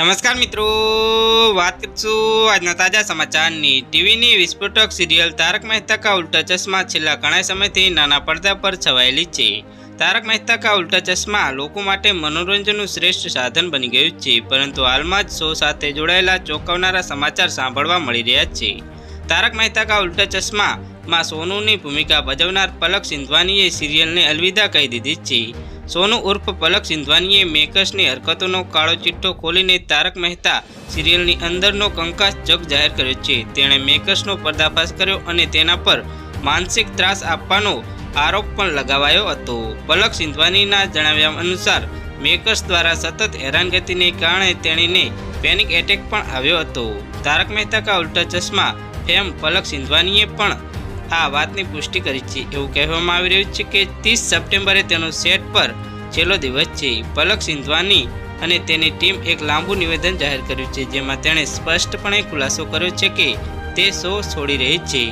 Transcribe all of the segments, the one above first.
નમસ્કાર મિત્રો, વાત કરીશું આજના તાજા સમાચારની. ટીવીની વિસ્ફોટક સિરિયલ તારક મહેતા કા ઉલ્ટા ચશ્મા છેલ્લા ઘણા સમયથી નાના પડદા પર છવાયેલી છે. તારક મહેતા કા ઉલ્ટા ચશ્મા લોકો માટે મનોરંજનનું શ્રેષ્ઠ સાધન બની ગયું છે, પરંતુ હાલમાં જ શો સાથે જોડાયેલા ચોંકાવનારા સમાચાર સાંભળવા મળી રહ્યા છે. તારક મહેતા કા ઉલ્ટા ચશ્મા સોનુની ભૂમિકા ભજવનાર પલક સિંધવાનીએ સિરિયલને અલવિદા કહી દીધી છે. સોનુ ઉર્ફ પલક સિંધવાનીએ મેકર્સની હરકતોનો કાળો ચિઠ્ઠો ખોલીને તારક મહેતા સિરિયલની અંદરનો કંકાસ જગ જાહેર કર્યો છે. તેણે મેકર્સનો પર્દાફાશ કર્યો અને તેના પર માનસિક ત્રાસ આપવાનો આરોપ પણ લગાવાયો હતો. પલક સિંધવાનીના જણાવ્યા અનુસાર, મેકર્સ દ્વારા સતત હેરાનગતિને કારણે તેણીને પેનિક એટેક પણ આવ્યો હતો. તારક મહેતા કા ઉલ્ટા ચશ્મા ફેમ પલક સિંધવાનીએ પણ આ વાતની પુષ્ટિ કરી છે. એવું કહેવામાં આવી રહ્યું છે કે ત્રીસ સપ્ટેમ્બરે તેનો સેટ પર છેલ્લો દિવસ છે. પલક સિંધવાની અને તેની ટીમ એક લાંબુ નિવેદન જાહેર કર્યું છે, જેમાં તેણે સ્પષ્ટપણે ખુલાસો કર્યો છે કે તે શો છોડી રહી છે.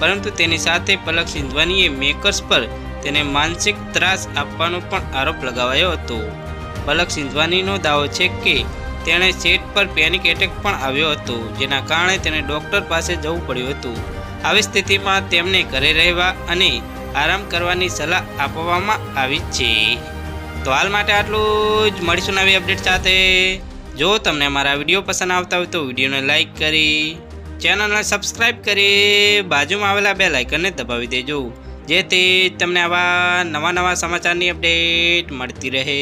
પરંતુ તેની સાથે પલક સિંધવાનીએ મેકર્સ પર તેને માનસિક ત્રાસ આપવાનો પણ આરોપ લગાવાયો હતો. પલક સિંધવાનીનો દાવો છે કે તેણે સેટ પર પેનિક એટેક પણ આવ્યો હતો, જેના કારણે તેને ડૉક્ટર પાસે જવું પડ્યું હતું. આવી સ્થિતિમાં તેમને ઘરે રહેવા અને આરામ કરવાની સલાહ આપવામાં આવી છે. તો હાલ માટે આટલું જ. મળીશું નવી અપડેટ સાથે. જો તમને અમારા વીડિયો પસંદ આવતા હોય તો વિડીયોને લાઇક કરી, ચેનલને સબસ્ક્રાઈબ કરી, બાજુમાં આવેલા બે લાઇકનને દબાવી દેજો. જેથી તમને આવા નવા નવા સમાચારની અપડેટ મળતી રહે.